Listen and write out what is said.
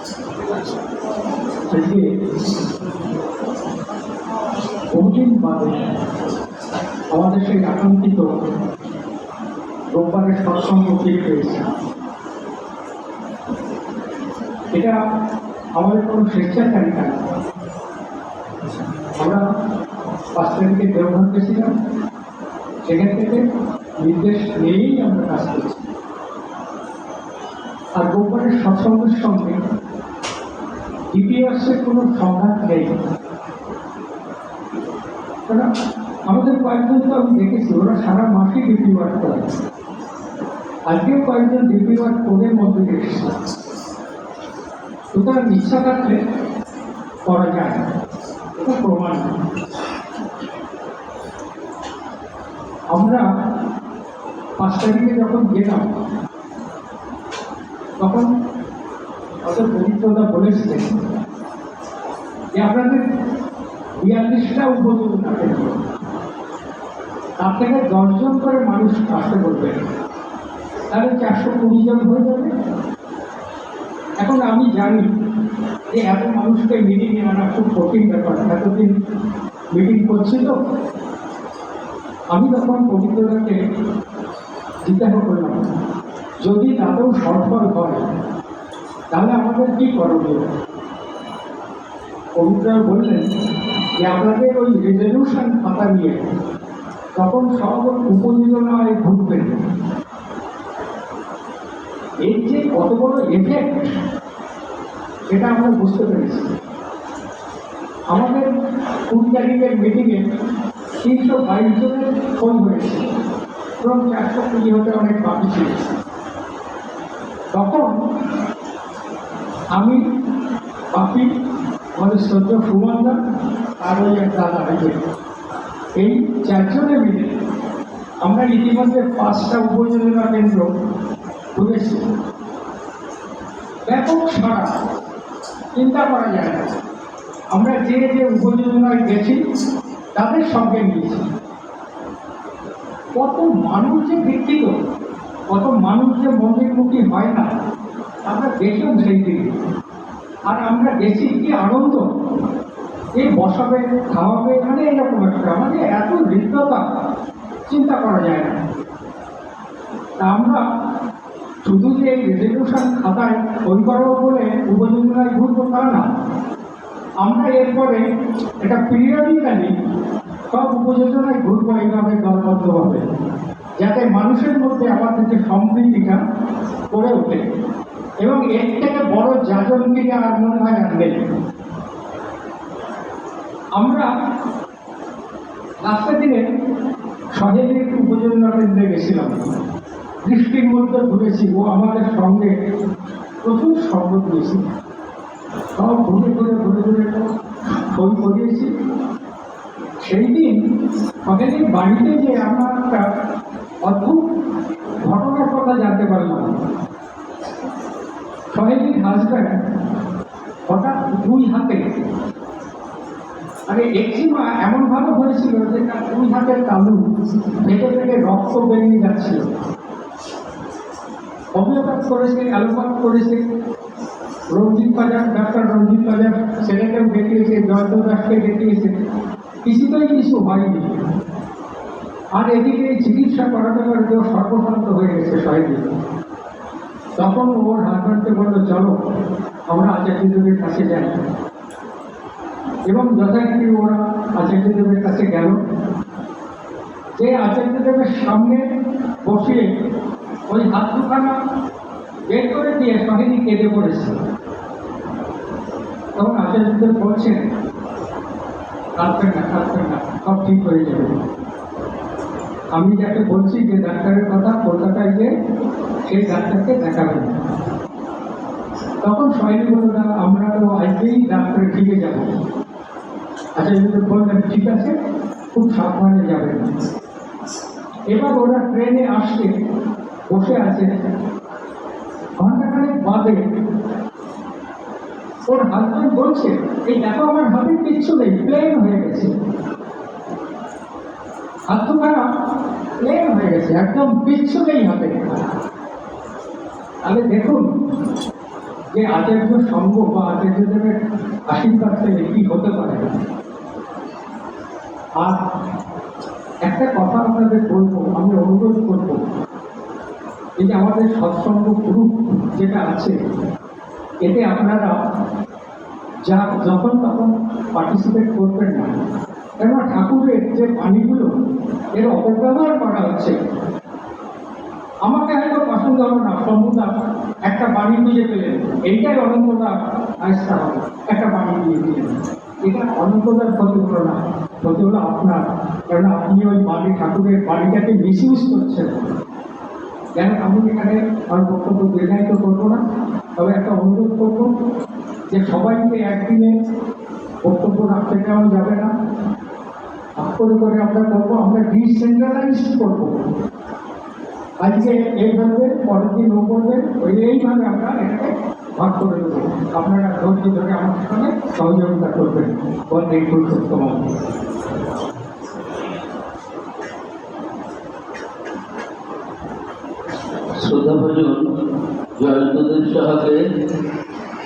আজকে বহুদিন বাদে আমাদের সেই আকাঙ্ক্ষিত রোববারের সৎসঙ্গ ঠিক পেয়েছে এটা আমাদের কোনো স্বেচ্ছাচারী কাজ না। আমরা পাঁচ তারিখে দেওঘর গেছিলাম সেখান থেকে নির্দেশ নিয়েই আমরা কাজ করছি আর রোববারের সৎসঙ্গের সঙ্গে ইতিহাসের কোনো সংঘাত নেই। আমাদের কয়েকজন তো আমি দেখেছি, ওরা সারা মাসে ডিউটি ওয়ার্ক করে। আজকেও কয়েকজন ডিউটি ওয়ার্ক করে মধ্যে দেখেছি। সুতরাং ইচ্ছা থাকলে করা যায় এটা প্রমাণ। আমরা পাঁচ তারিখে যখন গেলাম, তখন অত পবিত্রতা বলেছিলেন যে আপনাদের বিয়াল্লিশটা উপযোগিতা কেন্দ্র তার থেকে দশজন করে মানুষ আসতে বলবেন তাহলে চারশো কুড়ি জন হয়ে যাবে। এখন আমি জানি যে এত মানুষকে মিটিংয়ে আনা খুব কঠিন ব্যাপার। এতদিন মিটিং করছিল আমি তখন পবিত্রতাকে জিজ্ঞাসা করলাম যদি তাতেও সফল হয় তাহলে আমাদের কি করণীয় পবিত্র বললেন যে আপনাদের ওই রেজলিউশন খাতা নিয়ে তখন সব উপযোজনায় ঘুরবেন। এর যে কত বড় এফেক্ট সেটা আমরা বুঝতে পেরেছি। আমাদের কুড়ি তারিখের মিটিংয়ে তিনশো বাইশ জনের ফোন হয়েছে। এবং চারশো কুড়ি হতে অনেক বাকি ছিল তখন আমি বাপি আমাদের সদ্য সুমন্দা আর ওই এক দাদা এই এই চারজনে মিলে আমরা ইতিমধ্যে পাঁচটা উপযোজনা কেন্দ্র খুলেছি ব্যাপক সারা চিন্তা করা যায় না। আমরা যে যে উপযোজনায় গেছি, তাদের সঙ্গে নিয়েছি কত মানুষ যে বিকৃত কত মানুষ যে মন্দির মন্দিরমুখী হয় না আমরা দেখলাম সেই দিকে আর আমরা গেছি কি আনন্দ? এই বসাবে, খাওয়াবে মানে এরকম একটা আমাদের এত হৃদ্যতা চিন্তা করা যায় না। তা আমরা শুধু যে এই রেজলিউশন খাতায় বই করাবো বলে উপযোজনায় ঘুরবো তা না। আমরা এরপরে এটা পিরিয়ডিক্যালি সব উপযোজনায় ঘুরবো এইভাবে দলবদ্ধভাবে, যাতে মানুষের মধ্যে আমাদের যে সম্প্রীতিটা করে ওঠে। এবং এর থেকে বড় যাজন থেকে আর মনে হয় নেই আমরা লাস্টের দিনে সহেলির উপযোজনা কেন্দ্রে গেছিলাম। দৃষ্টির মধ্যে ঘুরেছি ও আমাদের সঙ্গে প্রচুর সঙ্গ দিয়েছি। সব ঘুরে ঘুরে ঘুরে ঘুরে বই করিয়েছি। সেই দিন সহেলির বাড়িতে যে আমরা একটা অদ্ভুত ঘটনার কথা জানতে পারলাম। সহেলির হাজব্যান্ড হঠাৎ দুই হাতে। একজিমা এমন ভাবে হয়েছিল যে তার দুই হাতের তালু ফেটে ফেটে রক্ত বেরিয়ে যাচ্ছিল। হোমিওপ্যাথ করেছে অ্যালোপ্যাথ করেছে, রঞ্জিত বাজার, ডাক্তার রঞ্জিত বাজার ছেলেকেও দেখিয়েছে জয়ন্ত দাসকে দেখিয়েছে। কিছুতেই কিছু হয়নি। আর এদিকে চিকিৎসা করাতে ও সর্বশান্ত হয়ে গেছে শহীদ তখন ওর হাজব্যান্ডকে বলল, চলো, আমরা আচার্যদেবের কাছে যাই। এবং যথারীতি ওরা আচার্যদেবের কাছে গেল। যে আচার্যদেবের সামনে বসিয়ে ওই হাত দুখানা বের করে দিয়ে সহিনী কেঁদে পড়েছে। তখন আচার্যদেব বলছেন, কাঁদবেন না কাঁদবেন না, সব ঠিক হয়ে যাবে। আমি যাকে বলছি যে ডাক্তারের কথা, কলকাতায় গিয়ে সেই ডাক্তারকে দেখাবেন তখন সবাই বলল, না, আমরা তো আজকেই ডাক্তারের ঠিকে যাব। আচ্ছা যদি বললেন, ঠিক আছে, খুব সাবধানে যাবেন। এবার ওরা ট্রেনে আসতে বসে আছে। ঘন্টাখানেক বাদে ওর হাজব্যান্ড বলছে, এই দেখো, আমার হাতে কিচ্ছু নেই প্লেন হয়ে গেছে। হাত তো গেছে একদম কিচ্ছু নেই হাতে তাহলে দেখুন যে আচার্য সঙ্গ বা আচার্যদেবের আশীর্বাদ থেকে কি হতে পারে। আর একটা কথা আপনাদের বলব আমি অনুরোধ করব, এই যে আমাদের সৎসঙ্গ গ্রুপ যেটা আছে, এতে আপনারা যা যখন তখন পার্টিসিপেট করবেন না। কেননা ঠাকুরের যে বাণীগুলো, এর অপব্যবহার করা হচ্ছে আমাকে হয়তো পছন্দ হবে না সম্ভবত একটা বাড়ি খুঁজে পেলেন। এইটাই অনন্তদা আসতে হবে, একটা বাড়ি দিয়ে দিলেন এটা অনন্তদার ক্ষতি হলো না ক্ষতি হলো আপনার। কারণ আপনি ওই বাণী ঠাকুরের বাড়িটাকে মিস ইউজ করছেন যেন আমি এখানে আমার বক্তব্য দীর্ঘায়িত করব না, তবে একটা অনুরোধ করব যে সবাইকে একদিনে বক্তব্য রাখতে দেওয়া যাবে না? করে করে আমরা করব, আমরা ডিসেন্ট্রালাইজড করব। আজকে এই বলবে পরের দিন ও বলবে ওই এইভাবে আমরা এটাকে ভাগ করে দেবো। আপনারা ধৈর্য ধরে আমার সঙ্গে সহযোগিতা করবেন। বলতে পুরুষোত্তম শ্রদ্ধাভজন জয়ন্তদের সাহাকে